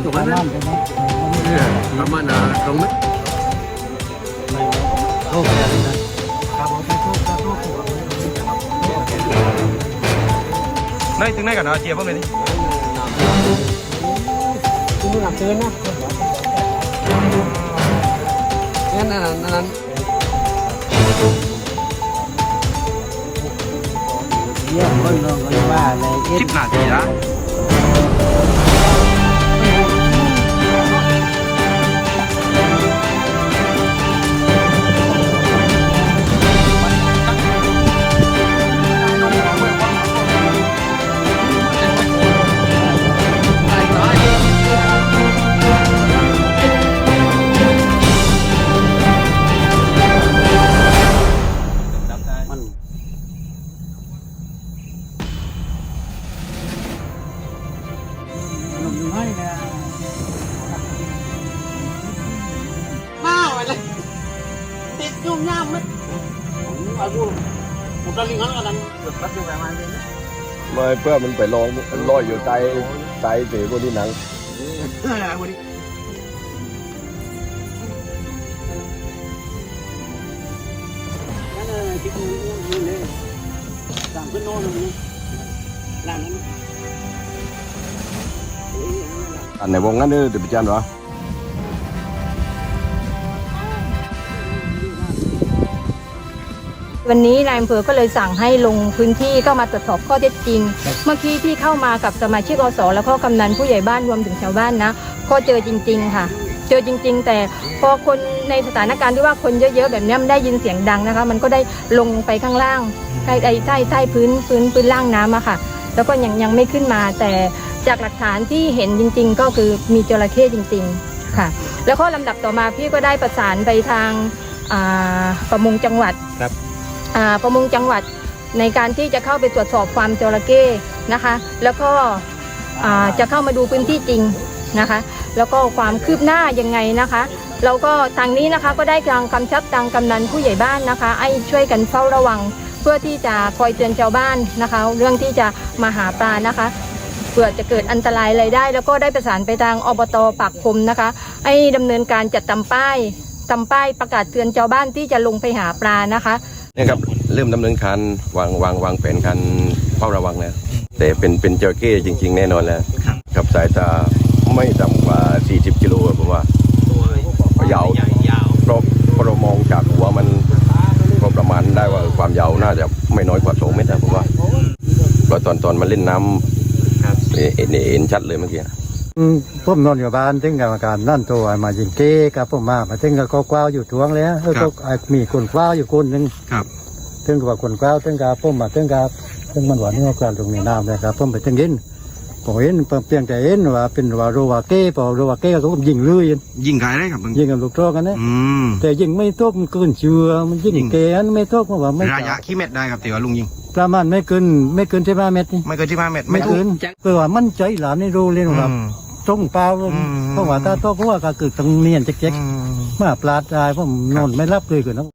ำใช่ไหมเนี่ยประมาณน่ะตรงนี้โอะไรนะครับผมไปโทษโทษผม nơi tiếng này cả nó chia bông này đi คุณหนักเกินนะงั้นนั่นนั่นนั่นเยี่ยมคนลงกันว่าอะไรเอ็ด chip là gì đó ยุ่งยากไหมผมอายุผมจะลิงก์กันนั้นปัจจุบันมันเป็นไม่เพื่อมันไปลองลอยอยู่ใจใจเสียพวกนี้หนังอะไรวันนี้นั่นเออที่คุณนี่เลยสั่งขึ้นโน่นเลยหลังนั้นอันไหนวงนั้นเด้อเดี๋ยวไปจันวะ วันนี้นายอำเภอก็เลยสั่งให้ลงพื้นที่เข้ามาตรวจสอบข้อเท็จจริง เมื่อกี้ที่เข้ามากับสมาชิกอสแล้วก็กำนันผู้ใหญ่บ้านรวมถึงชาวบ้านนะก็เจอจริง ๆ ค่ะ เจอจริง ๆ แต่พอคนในสถานการณ์ที่ว่าคนเยอะๆแบบเนี้ยมันได้ยินเสียงดังนะคะ มันก็ได้ลงไปข้างล่างใต้ใต้ใต้ใต้พื้นพื้นพื้นล่างน้ำอะค่ะ แล้วก็ยังยังไม่ขึ้นมา แต่จากหลักฐานที่เห็นจริง ๆ ก็คือมีจระเข้จริง ๆค่ะ แล้วก็ลำดับต่อมาพี่ก็ได้ประสานไปทางอ่าประมงจังหวัดอ่า ประมงจังหวัดในการที่จะเข้าไปตรวจสอบฟาร์มจระเข้นะคะ แล้วก็จะเข้ามาดูพื้นที่จริงนะคะ แล้วก็ความคืบหน้ายังไงนะคะ เราก็ทางนี้นะคะก็ได้กางกำชับทางกำนันผู้ใหญ่บ้านนะคะให้ช่วยกันเฝ้าระวัง เพื่อที่จะคอยเตือนชาวบ้านนะคะ เรื่องที่จะมาหาปลานะคะเผื่อจะเกิดอันตรายอะไรได้ แล้วก็ได้ประสานไปทางอบตปากคมนะคะ ให้ดำเนินการจัดทำป้ายทำป้ายประกาศเตือนชาวบ้านที่จะลงไปหาปลานะคะ นี่ยครับเริ่มดำเนินการวางวางวางแผนการเฝ้าระวังแล้วแต่เป็นเป็นจระเข้จริง ๆ แน่นอนแล้วกับสายตาไม่ต่ำกว่า 40กิโลผมว่ายาวเพราะเพราะเรามองจากหัวมันก็ประมาณได้ว่าความยาวน่าจะไม่น้อยกว่า2เมตรนะผมว่าเพราะตอนตอนมันเล่นน้ำเห็นเห็นชัดเลยเมื่อกี้อืม ผมนอนอยู่บ้านถึงกรรมการนั่นตัวมายิงเก้กับผมมามาถึงก็กว้าวอยู่ทวงแล้วเออก็ไอ้มีคนกว้าวอยู่คนหนึ่งครับถึงกับคนกว้าวถึงกับผมมาถึงกับถึงมันหวานนี่ก็ตรงนี้น้ำเลยครับผมไปถึงเห็นผมเห็นเพียงแต่เห็นว่าเป็นว่าโรวาเก้พอโรวาเก้ก็ผมยิงเลยยิงไกลได้ครับมึงยิงกับลูกโตกันนะอืมแต่ยิงไม่ตกมันเกินเชื่อมันยิยิงงเกนไม่ตกเพราะว่าไม่ระยะกี่เม็ดได้ครับตีว่าลุงยิงประมาณไม่เกินไม่เกินสิบห้าเมตรนี่ไม่เกินที่ห้าเม็ดไม่ไม่ถูกเกินเพื่อว่ามั่นใจหลานในรู้เลยว่าอืม ตรงเปล่าเลยอืม เพราะว่าถ้าตกเพราะว่าก็คือตรงเนียนเจ๊กอืมๆมาปลาดได้ผมนอนไม่รับเลยคือนะ